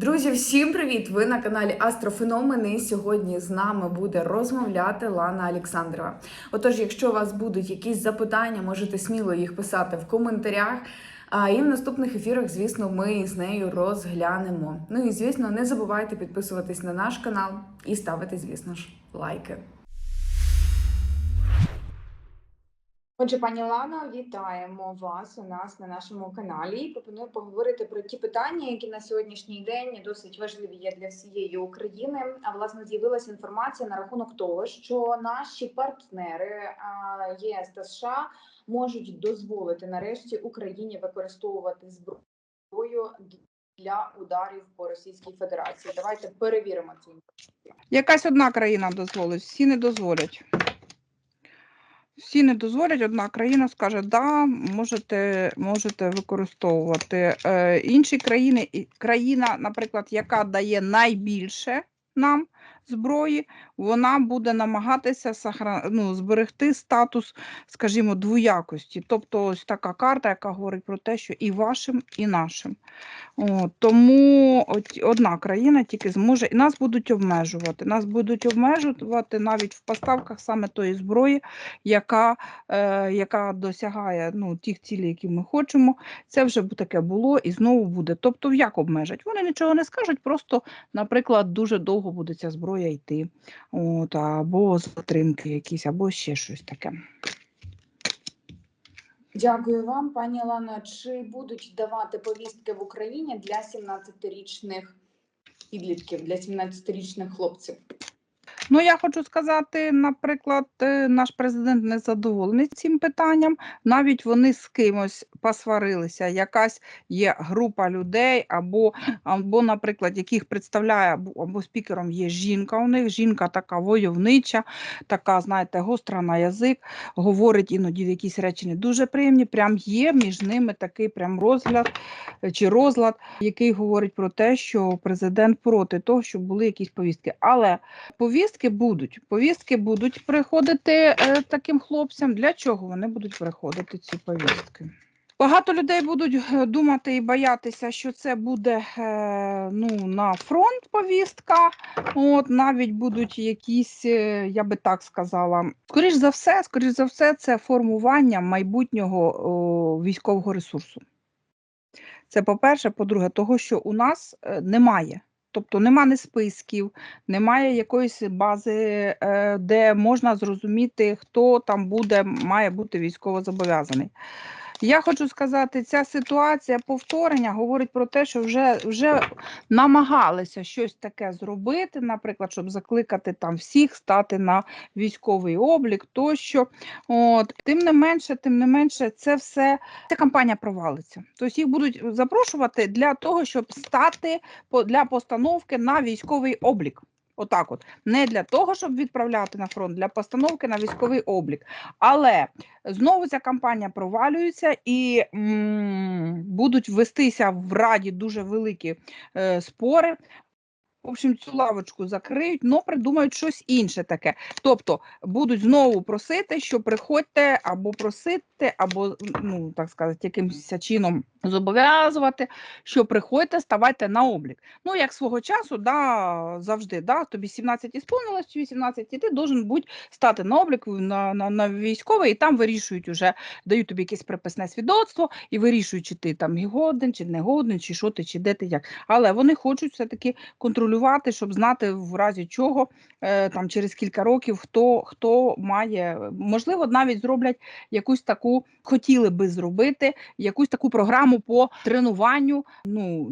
Друзі, всім привіт! Ви на каналі Астрофеномени. Сьогодні з нами буде розмовляти Лана Олександрова. Отож, якщо у вас будуть якісь запитання, можете сміло їх писати в коментарях. А і в наступних ефірах, звісно, ми з нею розглянемо. Ну і звісно, не забувайте підписуватись на наш канал і ставити, звісно ж, лайки. Отже, пані Лано, вітаємо вас у нас на нашому каналі. Пропоную поговорити про ті питання, які на сьогоднішній день досить важливі є для всієї України. А власне з'явилася інформація на рахунок того, що наші партнери ЄС та США можуть дозволити нарешті Україні використовувати зброю для ударів по Російській Федерації. Давайте перевіримо цю інформацію. Якась одна країна дозволить, всі не дозволять. Всі не дозволять, одна країна скаже, да, можете, можете використовувати. Е, інші країни, країна, наприклад, яка дає найбільше нам зброї, вона буде намагатися ну, зберегти статус, скажімо, двоякості. Тобто ось така карта, яка говорить про те, що і вашим, і нашим. От, тому одна країна тільки зможе, і нас будуть обмежувати. Нас будуть обмежувати навіть в поставках саме тої зброї, яка, е, яка досягає ну, тих цілей, які ми хочемо. Це вже таке було і знову буде. Тобто, як обмежать? Вони нічого не скажуть, просто, наприклад, дуже довго буде ця зброя йти, от, або затримки якісь, або ще щось таке. Дякую вам, пані Лана. Чи будуть давати повістки в Україні для 17-річних підлітків, для 17-річних хлопців? Ну, я хочу сказати, наприклад, е, наш президент не задоволений цим питанням. Навіть вони з кимось посварилися. Якась є група людей, або, або наприклад, яких представляє або, спікером є жінка. У них жінка така войовнича, така, знаєте, гостра на язик, говорить іноді якісь речі не дуже приємні. Прям є між ними такий прям розгляд е, чи розлад, який говорить про те, що президент проти того, щоб були якісь повістки. Але повістки будуть. Повістки будуть приходити е, таким хлопцям. Для чого вони будуть приходити ці повістки? Багато людей будуть е, думати і боятися, що це буде е, ну, на фронт повістка. От навіть будуть якісь, я би так сказала, скоріш за все, скоріш за все, це формування майбутнього о, військового ресурсу. Це по-перше, по-друге, того, що у нас немає. Тобто нема не списків, немає якоїсь бази, е, де можна зрозуміти, хто там буде, має бути військово зобов'язаний. Я хочу сказати, ця ситуація повторення говорить про те, що вже, вже намагалися щось таке зробити, наприклад, щоб закликати там всіх стати на військовий облік тощо. От. Тим не менше, тим не менше, це все ця кампанія провалиться. Тобто їх будуть запрошувати для того, щоб стати для постановки на військовий облік. Отак, от не для того, щоб відправляти на фронт, для постановки на військовий облік. Але знову ця кампанія провалюється і м, будуть вестися в раді дуже великі е, спори. В общем, цю лавочку закриють, але придумають щось інше таке. Тобто будуть знову просити, що приходьте або просити, або ну так сказати, якимось чином зобов'язувати, що приходьте, ставайте на облік. Ну, як свого часу, да, завжди, да, тобі 17 ісповнилось, чи 18, і ти должен бути стати на облік на, на, на військовий, і там вирішують уже, дають тобі якесь приписне свідоцтво і вирішують, чи ти там і годен, чи не годен, чи що ти, чи де ти як. Але вони хочуть все-таки контролювати, щоб знати в разі чого е, там через кілька років хто, хто має, можливо, навіть зроблять якусь таку, хотіли би зробити, якусь таку програму по тренуванню ну,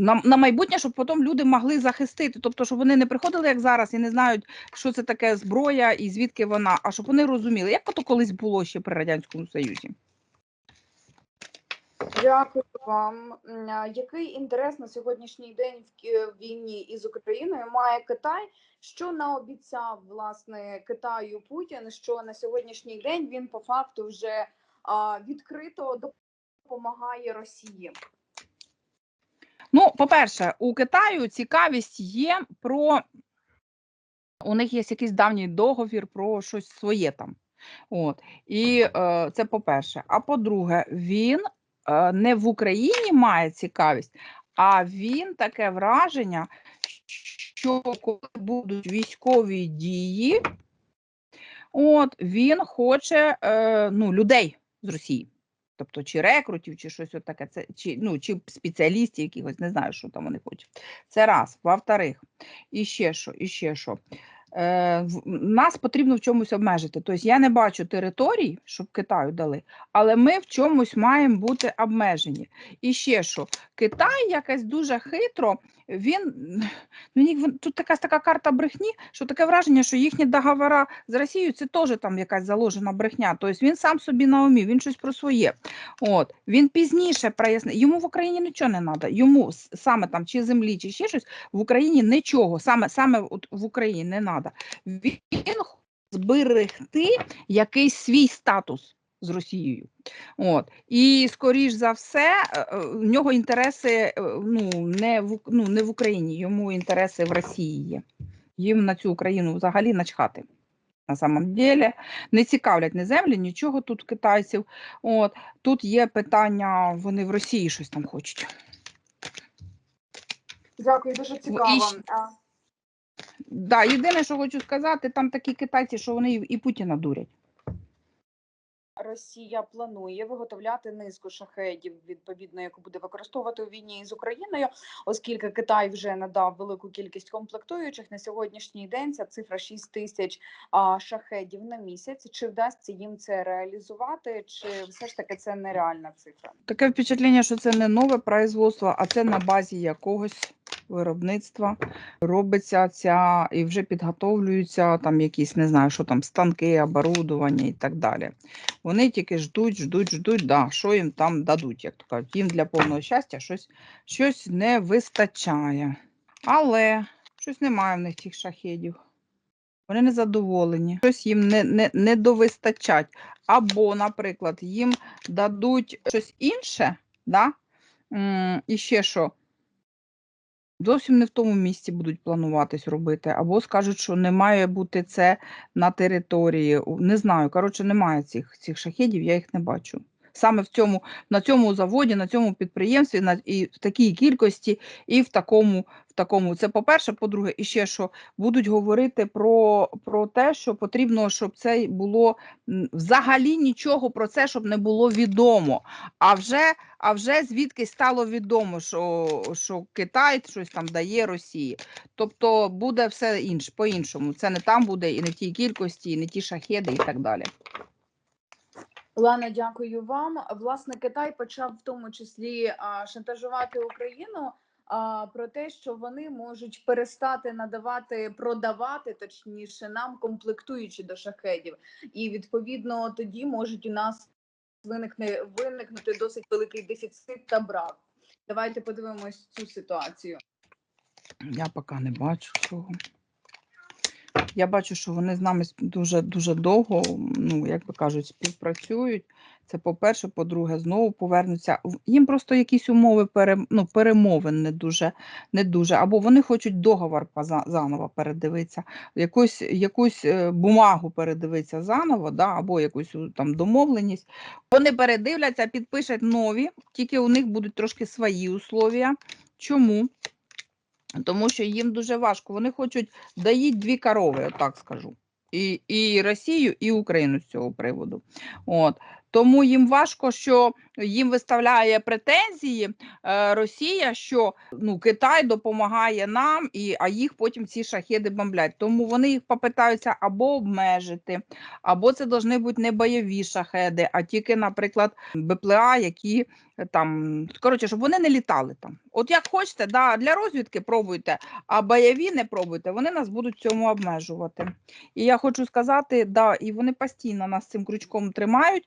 на, на майбутнє, щоб потім люди могли захистити. Тобто, щоб вони не приходили як зараз і не знають, що це таке зброя і звідки вона, а щоб вони розуміли, як то колись було ще при Радянському Союзі. Дякую вам. Який інтерес на сьогоднішній день в війні із Україною має Китай? Що наобіцяв власне Китаю Путін? Що на сьогоднішній день він по факту вже відкрито допомагає Росії? Ну, по-перше, у Китаю цікавість є про у них є якийсь давній договір про щось своє там. От. І е, це по-перше. А по-друге, він не в Україні має цікавість, А він таке враження, що коли будуть військові дії, от він хоче е, ну, людей з Росії. Тобто чи рекрутів, чи щось таке, це, чи, ну, чи спеціалістів якихось, не знаю, що там вони хочуть. Це раз. Во-вторых, і ще що, і ще що. Е, нас потрібно в чомусь обмежити. Тобто я не бачу територій, щоб Китаю дали, але ми в чомусь маємо бути обмежені. І ще що, Китай якось дуже хитро, він, ну, він- тут якась така карта брехні, що таке враження, що їхні договори з Росією це теж там якась заложена брехня. Тобто він сам собі на умі, він щось про своє. От, він пізніше прояснив, йому в Україні нічого не треба, йому саме там чи землі, чи ще щось, в Україні нічого, саме, саме от в Україні не треба. Він зберегти якийсь свій статус з Росією. От. І, скоріш за все, е, е, в нього інтереси е, ну, не, в, ну, не в Україні, йому інтереси в Росії є. Їм на цю Україну взагалі начхати. На самом деле не цікавлять ні землі, нічого тут китайців. От тут є питання, вони в Росії щось там хочуть. Дякую, дуже цікаво. А, Да, єдине, що хочу сказати, там такі китайці, що вони і і Путіна дурять. Росія планує виготовляти низку шахедів, відповідно, яку буде використовувати у війні з Україною, оскільки Китай вже надав велику кількість комплектуючих на сьогоднішній день. Ця цифра 6 тисяч шахедів на місяць. Чи вдасться їм це реалізувати, чи все ж таки це нереальна цифра? Таке впечатлення, що це не нове производство, а це на базі якогось виробництва робиться ця і вже підготовлюються там якісь, не знаю, що там, станки, оборудування і так далі. Вони тільки ждуть, ждуть, ждуть, да, що їм там дадуть, як то кажуть. Їм для повного щастя щось, щось не вистачає. Але щось немає в них тих шахедів. Вони не задоволені, щось їм не, не, не довистачать. Або, наприклад, їм дадуть щось інше, да? І ще що, зовсім не в тому місці будуть плануватись робити, або скажуть, що не має бути це на території. Не знаю, коротше, немає цих, цих шахідів, я їх не бачу. Саме в цьому, на цьому заводі, на цьому підприємстві, на, і в такій кількості, і в такому, в такому. Це по-перше, по-друге, і ще що будуть говорити про, про те, що потрібно, щоб це було взагалі нічого про це, щоб не було відомо. А вже, а вже звідки стало відомо, що, що Китай щось там дає Росії. Тобто буде все інше по-іншому. Це не там буде і не в тій кількості, і не ті шахеди, і так далі. Лана, дякую вам. Власне, Китай почав в тому числі шантажувати Україну про те, що вони можуть перестати надавати, продавати точніше нам комплектуючі до шахедів, і відповідно тоді можуть у нас виникне виникнути досить великий дефіцит та брак. Давайте подивимось цю ситуацію. Я поки не бачу цього. Я бачу, що вони з нами дуже дуже довго, ну як би кажуть, співпрацюють. Це по-перше, по-друге, знову повернуться. Їм просто якісь умови пере, ну, перемовин не дуже, не дуже. Або вони хочуть договор заново передивитися, якусь, якусь е, бумагу передивитися заново, да, або якусь там домовленість. Вони передивляться, підпишуть нові, тільки у них будуть трошки свої условия. Чому? Тому що їм дуже важко. Вони хочуть дають дві корови, так скажу. І, і Росію, і Україну з цього приводу. От. Тому їм важко, що їм виставляє претензії е, Росія, що ну, Китай допомагає нам, і, а їх потім ці шахеди бомблять. Тому вони їх попитаються або обмежити, або це повинні бути не бойові шахеди, а тільки, наприклад, БПЛА, які е, там, коротше, щоб вони не літали там. От як хочете, да, для розвідки пробуйте, а бойові не пробуйте, вони нас будуть цьому обмежувати. І я хочу сказати, да, і вони постійно нас цим крючком тримають,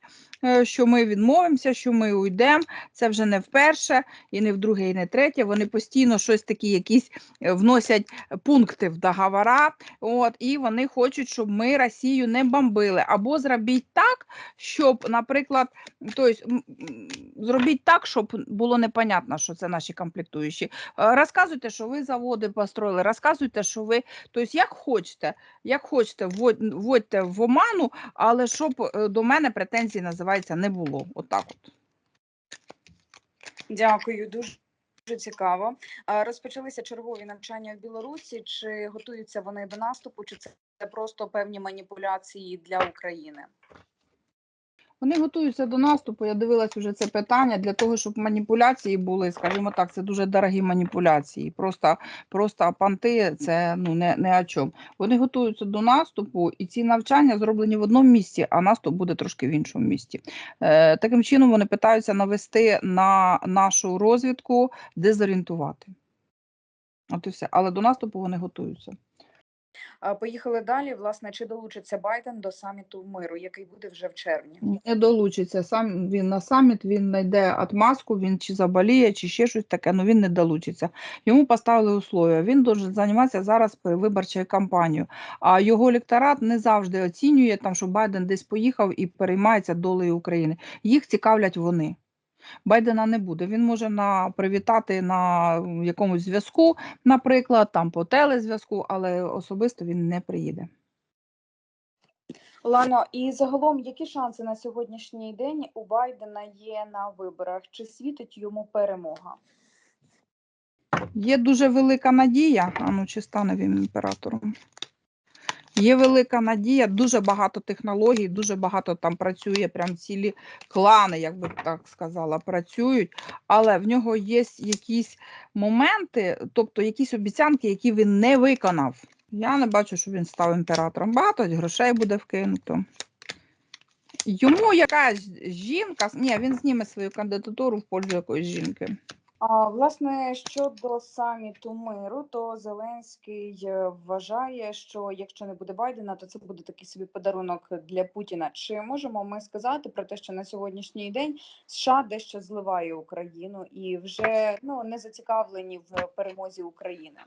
що ми відмовимося, що ми уйдемо. Це вже не вперше, і не вдруге, і не третє. Вони постійно щось такі, якісь е, вносять пункти в договора, от, і вони хочуть, щоб ми Росію не бомбили. Або зробіть так, щоб, наприклад, тобто, зробіть так, щоб було непонятно, що це наші комплектуючі. Е, Розказуйте, що ви заводи построїли, розказуйте, що ви, тобто, як хочете, як хочете, вводьте в оману, але щоб е, до мене претензій називається не було. Отак от. Дякую, дуже цікаво. Розпочалися чергові навчання в Білорусі. Чи готуються вони до наступу, чи це просто певні маніпуляції для України? Вони готуються до наступу. Я дивилась уже це питання для того, щоб маніпуляції були, скажімо так, це дуже дорогі маніпуляції. Просто, просто панти це ну не, не о чому. Вони готуються до наступу, і ці навчання зроблені в одному місці, а наступ буде трошки в іншому місті. Е, таким чином вони питаються навести на нашу розвідку, дезорієнтувати. От і все. Але до наступу вони готуються. Поїхали далі. Власне, чи долучиться Байден до саміту миру, який буде вже в червні? Не долучиться. Сам він на саміт, він знайде отмазку, він чи заболіє, чи ще щось таке, але він не долучиться. Йому поставили условия. Він дуже займатися зараз виборчою кампанією. А його електорат не завжди оцінює, там, що Байден десь поїхав і переймається долею України. Їх цікавлять вони. Байдена не буде. Він може на привітати на якомусь зв'язку, наприклад, там по телезв'язку, але особисто він не приїде. Лано, і загалом, які шанси на сьогоднішній день у Байдена є на виборах? Чи світить йому перемога? Є дуже велика надія. А ну, чи стане він імператором? Є велика надія, дуже багато технологій, дуже багато там працює, прям цілі клани, як би так сказала, працюють, але в нього є якісь моменти, тобто якісь обіцянки, які він не виконав. Я не бачу, що він став імператором. Багато грошей буде вкинуто. Йому якась жінка, ні, він зніме свою кандидатуру в пользу якоїсь жінки. А, власне, щодо саміту миру, то Зеленський е, вважає, що якщо не буде Байдена, то це буде такий собі подарунок для Путіна. Чи можемо ми сказати про те, що на сьогоднішній день США дещо зливає Україну і вже ну не зацікавлені в перемозі України?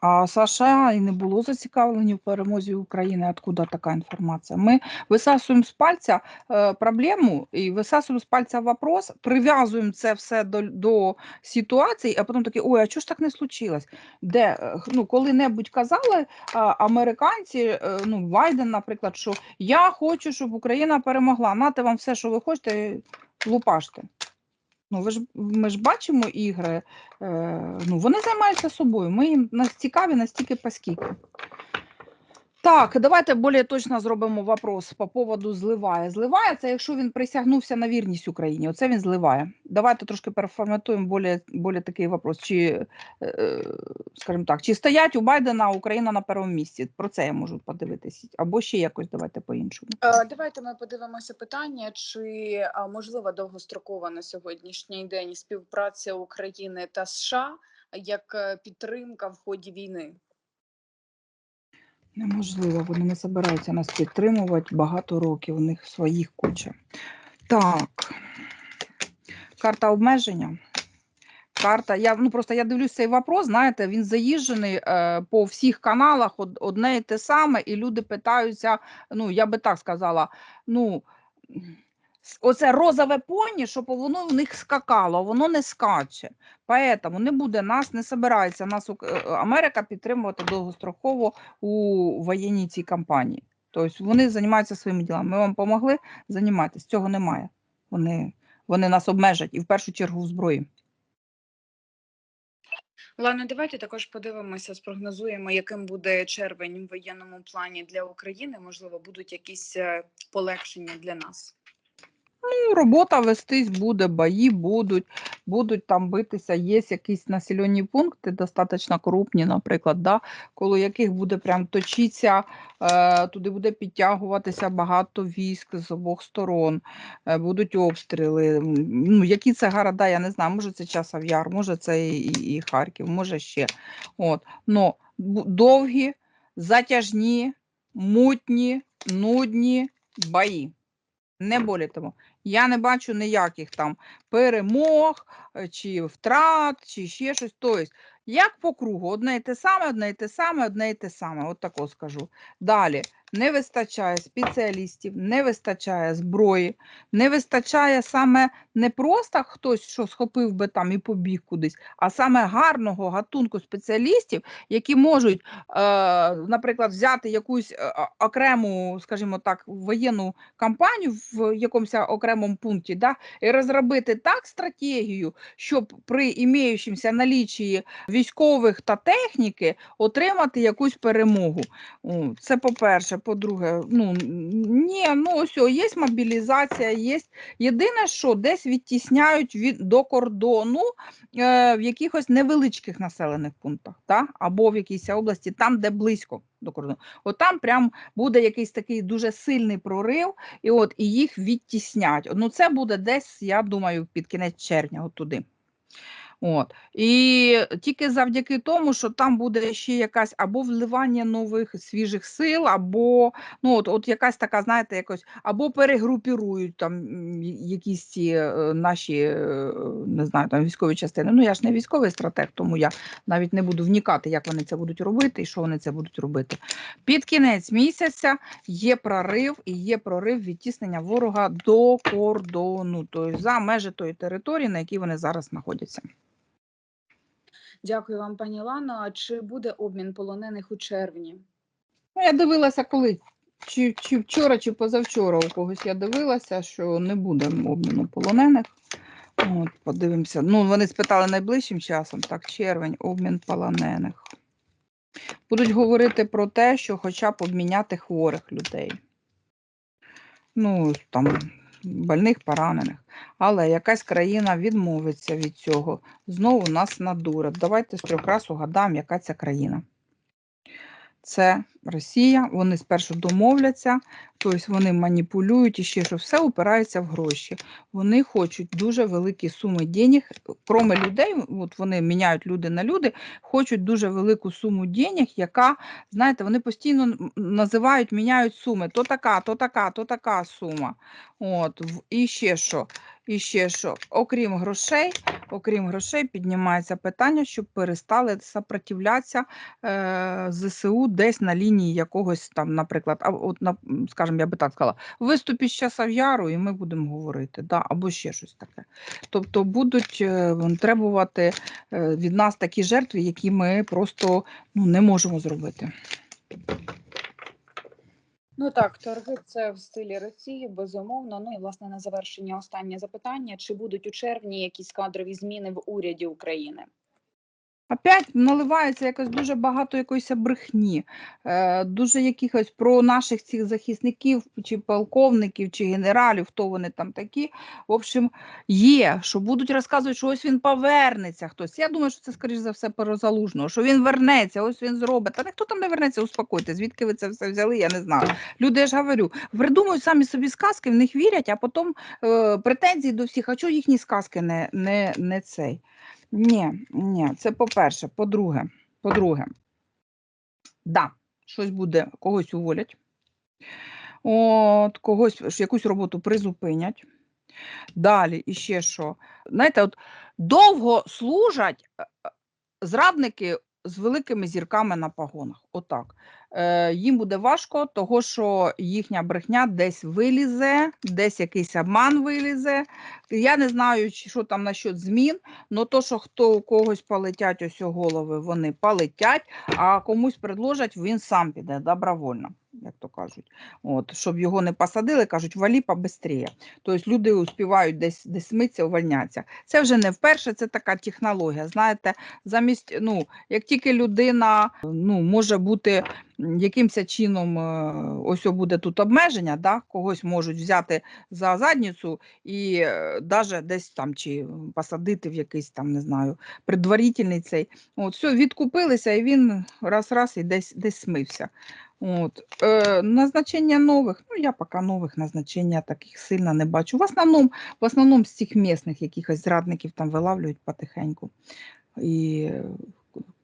А США і не було зацікавлені в перемозі України. Откуда така інформація? Ми висасуємо з пальця е, проблему і висасуємо з пальця вопрос, прив'язуємо це все до, до ситуації, а потім такі, ой, а чого ж так не случилось? Де е, ну, коли-небудь казали а, американці, е, ну Байден, наприклад, що я хочу, щоб Україна перемогла. Нате вам все, що ви хочете, лупаште. Ну, ви ж ми ж бачимо ігри. Е, ну, вони займаються собою. Ми їм нас цікаві настільки поскільки. Так, давайте більш точно зробимо вопрос по поводу зливає. Зливає це, якщо він присягнувся на вірність Україні. Оце він зливає. Давайте трошки переформатуємо більш, більш такий вопрос. Чи, е, скажімо так, чи стоять у Байдена Україна на першому місці? Про це я можу подивитися. Або ще якось давайте по-іншому. Е, Давайте ми подивимося питання, чи можлива довгострокова на сьогоднішній день співпраця України та США як е, підтримка в ході війни. Неможливо, вони не збираються нас підтримувати багато років, у них своїх куча. Так, карта обмеження. Карта, я ну просто я дивлюсь цей вопрос, знаєте, він заїжджений е, по всіх каналах, од, одне і те саме, і люди питаються, ну я би так сказала, ну оце розове поні, щоб воно в них скакало, воно не скаче. Поэтому не буде нас, не собирається нас Ук- е, Америка підтримувати довгостроково у воєнній цій кампанії. Тобто вони займаються своїми ділами. Ми вам допомогли, займайтесь. Цього немає. Вони, вони нас обмежать і в першу чергу в зброї. Лана, давайте також подивимося, спрогнозуємо, яким буде червень в воєнному плані для України. Можливо, будуть якісь е, полегшення для нас. Ну, робота вестись буде, бої будуть, будуть там битися. Є якісь населені пункти, достатньо крупні, наприклад, да, коло яких буде прям точитися, е, туди буде підтягуватися багато військ з обох сторон, е, будуть обстріли. Ну, які це города, я не знаю, може це Часов Яр, може це і, і Харків, може ще. От. Но довгі, затяжні, мутні, нудні бої. Не болі тому. Я не бачу ніяких там перемог, е, чи втрат, чи ще щось. Тобто, як по кругу, одне і те саме, одне і те саме, одне і те саме. От тако скажу. Далі. Не вистачає спеціалістів, не вистачає зброї, не вистачає саме не просто хтось, що схопив би там і побіг кудись, а саме гарного гатунку спеціалістів, які можуть, е, наприклад, взяти якусь е, окрему, скажімо так, воєнну кампанію в якомусь окремому пункті, да, і розробити так стратегію, щоб при імеючимся налічі військових та техніки отримати якусь перемогу. Це по-перше. По-друге, ну ні, ну ось є мобілізація, є. Єдине, що десь відтісняють від до кордону е, в якихось невеличких населених пунктах, та? або в якійсь області, там, де близько до кордону. От там прям буде якийсь такий дуже сильний прорив, і от і їх відтіснять. Ну це буде десь, я думаю, під кінець червня, от туди. От. І тільки завдяки тому, що там буде ще якась або вливання нових свіжих сил, або ну от, от якась така, знаєте, якось, або перегрупірують там якісь ці е, наші, е, не знаю, там військові частини. Ну я ж не військовий стратег, тому я навіть не буду вникати, як вони це будуть робити і що вони це будуть робити. Під кінець місяця є прорив і є прорив відтіснення ворога до кордону, тобто за межі тої території, на якій вони зараз знаходяться. Дякую вам, пані Лано. А Чи буде обмін полонених у червні? Ну, я дивилася, коли чи, чи вчора, чи позавчора у когось я дивилася, що не буде обміну полонених. От, подивимося. Ну, вони спитали найближчим часом, так, червень, обмін полонених. Будуть говорити про те, що хоча б обміняти хворих людей. Ну, там, больних, поранених. Але якась країна відмовиться від цього. Знову нас надурять. Давайте з трьох раз угадаємо, яка ця країна. Це Росія, вони спершу домовляться, тобто вони маніпулюють і ще що все упирається в гроші. Вони хочуть дуже великі суми денег, кроме людей, от вони міняють люди на люди, хочуть дуже велику суму денег, яка, знаєте, вони постійно називають, міняють суми. То така, то така, то така сума. От, і ще що, і ще що. Окрім грошей, окрім грошей, піднімається питання, щоб перестали сопротивлятися е, ЗСУ десь на лінії якогось там, наприклад, а от на, скажімо, я би так сказала, виступі з часов яру, і ми будемо говорити, да, або ще щось таке. Тобто будуть е, требувати е, від нас такі жертви, які ми просто ну, не можемо зробити. Ну так, торги це в стилі Росії, безумовно. Ну і власне на завершення останнє запитання: чи будуть у червні якісь кадрові зміни в уряді України? Опять наливається якось дуже багато якоїсь брехні, е, дуже якихось про наших цих захисників, чи полковників, чи генералів, хто вони там такі. В общем, є, що будуть розказувати, що ось він повернеться хтось. Я думаю, що це, скоріш за все, про залужного, що він вернеться, ось він зробить. Та ніхто там не вернеться, успокойте. Звідки ви це все взяли, я не знаю. Люди, я ж говорю, придумують самі собі сказки, в них вірять, а потім е, претензії до всіх, а чого їхні сказки не, не, не цей. Ні, ні, це по-перше. По-друге, по-друге, да, щось буде, когось уволять, от, когось якусь роботу призупинять. Далі, і ще що. Знаєте, от довго служать е, е, зрадники з великими зірками на погонах. Отак. Е, їм буде важко, того що їхня брехня десь вилізе, десь якийсь обман вилізе. Я не знаю, що там насчет змін, але то, що хто у когось полетять ось у голови, вони полетять, а комусь предложать, він сам піде добровольно, як то кажуть. От, щоб його не посадили, кажуть, валі побистріє. Тобто люди успівають десь, десь митися, увольняться. Це вже не вперше, це така технологія. Знаєте, замість, ну, як тільки людина ну, може бути якимось чином, е, ось буде тут обмеження, да? когось можуть взяти за задницю і навіть десь там чи посадити в якийсь там, не знаю, предварительний цей. От, все, відкупилися, і він раз-раз і десь, десь смився. От. Е, назначення нових, ну я поки нових назначення таких сильно не бачу. В основному, в основному з цих місних якихось зрадників там вилавлюють потихеньку. І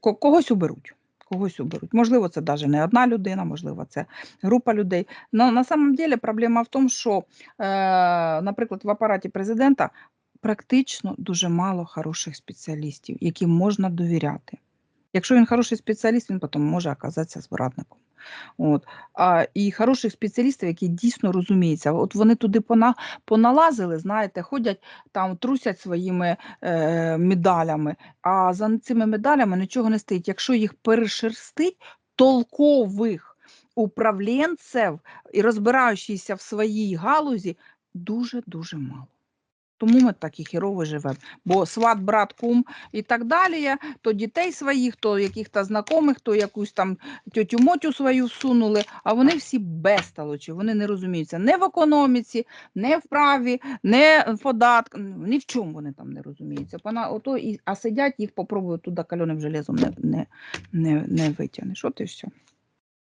когось уберуть. Когось уберуть. Можливо, це навіть не одна людина, можливо, це група людей. Но на самом деле проблема в тому, що, е, наприклад, в апараті президента практично дуже мало хороших спеціалістів, яким можна довіряти. Якщо він хороший спеціаліст, він потім може оказатися зрадником. От. А, і хороших спеціалістів, які дійсно розуміються. От вони туди пона, поналазили, знаєте, ходять там, трусять своїми е, медалями, а за цими медалями нічого не стоїть. Якщо їх перешерстить, толкових управлінців і розбираючися в своїй галузі дуже-дуже мало. Тому ми так і хірово живемо. Бо сват, брат, кум і так далі, то дітей своїх, то яких-то знайомих, то якусь там тьотю мотю свою всунули, а вони всі безталочі, вони не розуміються не в економіці, не в праві, не в податках, ні в чому вони там не розуміються. Вона, ото і, а сидять, їх попробують туди кальоним железом не, не, не, не витягнеш. От і все.